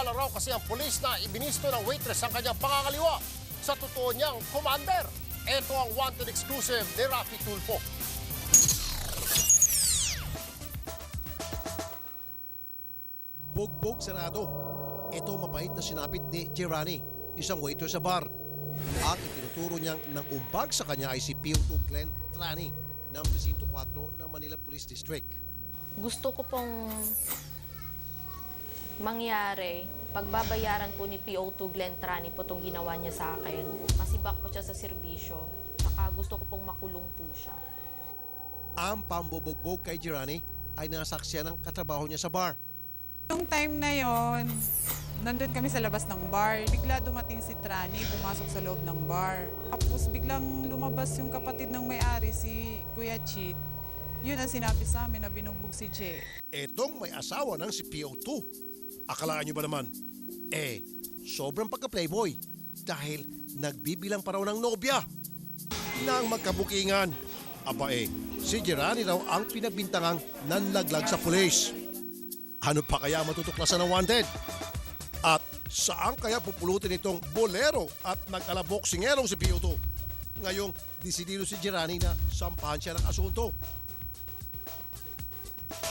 Inakala raw kasi ang pulis na ibinisto ng waitress ang kanyang pangangaliwa sa totoo niyang commander. Ito ang wanted exclusive ni Rafi Tulfo. Bugbog Senado. Ito mapait na sinapit ni Girani, isang waiter sa bar. At itinuturo niyang nang umbag sa kanya ay si P.O. Glenn Trani ng Presinto 4 ng Manila Police District. gusto ko pong mangyari, pagbabayaran po ni PO2 Glenn Trani po itong ginawa niya sa akin. Masibak po siya sa serbisyo. Saka gusto ko pong makulong po siya. Ang pambubugbog kay Girani ay nasaksiyan ng katrabaho niya sa bar. Nung time na yon, nandun kami sa labas ng bar. Bigla dumating si Trani, pumasok sa loob ng bar. Tapos biglang lumabas yung kapatid ng may-ari, si Kuya Chit. Yun ang sinabi sa amin na binugbog si Che. Etong may asawa ng si PO2. Akalaan niyo ba naman? Eh, sobrang pagka-playboy dahil nagbibilang pa raw ng nobya. Nang magkabukingan, aba eh, si Girani raw ang pinagbintangang nanlaglag sa pulis. Ano pa kaya matutuklasan ng wanted? At saan kaya pupulutin itong bolero at nag-alaboksingero si PO2? Ngayong disidido si Girani na sampahan siya ng asunto.